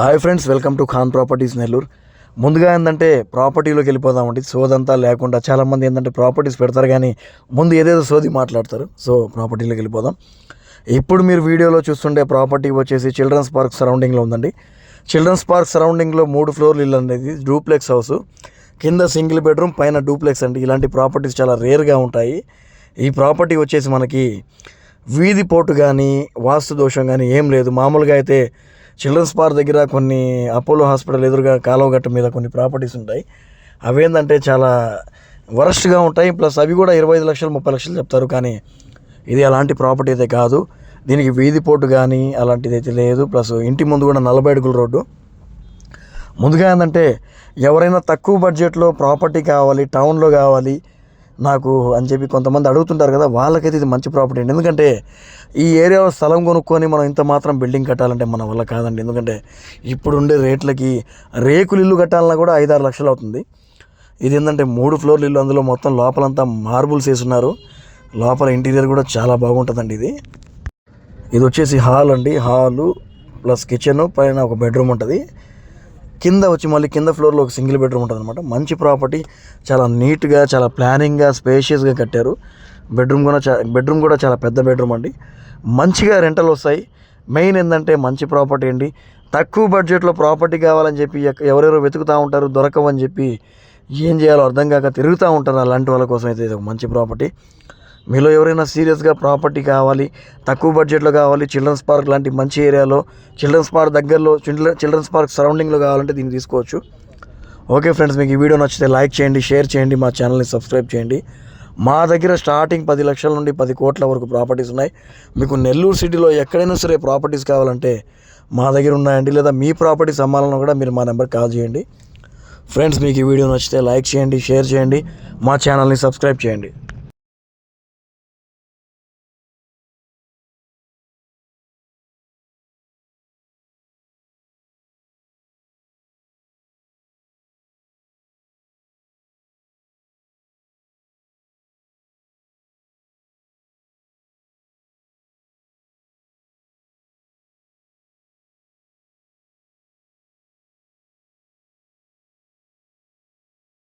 Hi friends welcome to Khan properties Nellore. ముందుగా ఏంటంటే ప్రాపర్టీలోకి వెళ్ళిపోదామండి సోదంతా లేకుండా చాలామంది ఏంటంటే ప్రాపర్టీస్ పెడతారు కానీ ముందు ఏదేదో సోది మాట్లాడతారు. సో ప్రాపర్టీలోకి వెళ్ళిపోదాం. ఇప్పుడు మీరు వీడియోలో చూస్తుండే ప్రాపర్టీ వచ్చేసి చిల్డ్రన్స్ పార్క్ సరౌండింగ్లో ఉందండి. చిల్డ్రన్స్ పార్క్ సరౌండింగ్లో మూడు ఫ్లోర్లు ఇల్లు అనేది డూప్లెక్స్ హౌస్. కింద సింగిల్ బెడ్రూమ్ పైన డూప్లెక్స్ అండి. ఇలాంటి ప్రాపర్టీస్ చాలా రేర్గా ఉంటాయి. ఈ ప్రాపర్టీ వచ్చేసి మనకి వీధి పోటు కానీ వాస్తు దోషం కానీ ఏం లేదు. మామూలుగా అయితే చిల్డ్రన్స్ పార్క్ దగ్గర కొన్ని అపోలో హాస్పిటల్ ఎదురుగా కాలువగట్ట మీద కొన్ని ప్రాపర్టీస్ ఉంటాయి. అవేంటంటే చాలా వరస్ట్గా ఉంటాయి. ప్లస్ అవి కూడా ఇరవై ఐదు లక్షలు ముప్పై లక్షలు చెప్తారు. కానీ ఇది అలాంటి ప్రాపర్టీ అయితే కాదు. దీనికి వీధి పోటు కానీ అలాంటిది అయితే లేదు. ప్లస్ ఇంటి ముందు కూడా నలభై అడుగుల రోడ్డు. ముందుగా ఏంటంటే ఎవరైనా తక్కువ బడ్జెట్లో ప్రాపర్టీ కావాలి టౌన్లో కావాలి నాకు అని చెప్పి కొంతమంది అడుగుతుంటారు కదా వాళ్ళకైతే ఇది మంచి ప్రాపర్టీ అండి. ఎందుకంటే ఈ ఏరియాలో స్థలం కొనుక్కొని మనం ఇంత మాత్రం బిల్డింగ్ కట్టాలంటే మన వల్ల కాదండి. ఎందుకంటే ఇప్పుడు ఉండే రేట్లకి రేకులు ఇల్లు కట్టాలన్నా కూడా ఐదారు లక్షలు అవుతుంది. ఇది ఏంటంటే మూడు ఫ్లోర్లు ఇల్లు అందులో మొత్తం లోపలంతా మార్బుల్స్ వేసున్నారు. లోపల ఇంటీరియర్ కూడా చాలా బాగుంటుందండి ఇది. ఇది వచ్చేసి హాల్ అండి. హాలు ప్లస్ కిచెన్ పైన ఒక బెడ్రూమ్ ఉంటుంది. కింద వచ్చి మళ్ళీ కింద ఫ్లోర్లో ఒక సింగిల్ బెడ్రూమ్ ఉంటుంది అనమాట మంచి ప్రాపర్టీ చాలా నీట్గా చాలా ప్లానింగ్గా స్పేషియస్గా కట్టారు. బెడ్రూమ్ కూడా చా బెడ్రూమ్ కూడా చాలా పెద్ద బెడ్రూమ్ అండి. మంచిగా రెంటలు వస్తాయి. మెయిన్ ఏంటంటే మంచి ప్రాపర్టీ అండి. తక్కువ బడ్జెట్లో ప్రాపర్టీ కావాలని చెప్పి ఎవరెవరు ఎవరెవరో వెతుకుతూ ఉంటారు దొరకవని చెప్పి ఏం చేయాలో అర్థం కాక తిరుగుతూ ఉంటారు అలాంటి వాళ్ళ కోసం అయితే ఇది ఒక మంచి ప్రాపర్టీ. మీలో ఎవరైనా సీరియస్గా ప్రాపర్టీ కావాలి తక్కువ బడ్జెట్లో కావాలి చిల్డ్రన్స్ పార్క్ లాంటి మంచి ఏరియాలో చిల్డ్రన్స్ పార్క్ దగ్గరలో చిల్డ్రన్ చిల్డ్రన్స్ పార్క్ సరౌండింగ్లో కావాలంటే దీన్ని తీసుకోవచ్చు. ఓకే ఫ్రెండ్స్ మీకు ఈ వీడియో నచ్చితే లైక్ చేయండి షేర్ చేయండి మా ఛానల్ని సబ్స్క్రైబ్ చేయండి. మా దగ్గర స్టార్టింగ్ పది లక్షల నుండి పది కోట్ల వరకు ప్రాపర్టీస్ ఉన్నాయి. మీకు నెల్లూరు సిటీలో ఎక్కడైనా సరే ప్రాపర్టీస్ కావాలంటే మా దగ్గర ఉన్నాయండి లేదా మీ ప్రాపర్టీస్ అమ్మాలన్నా కూడా మీరు మా నెంబర్ కాల్ చేయండి. ఫ్రెండ్స్ మీకు ఈ వీడియో నచ్చితే లైక్ చేయండి షేర్ చేయండి మా ఛానల్ని సబ్స్క్రైబ్ చేయండి.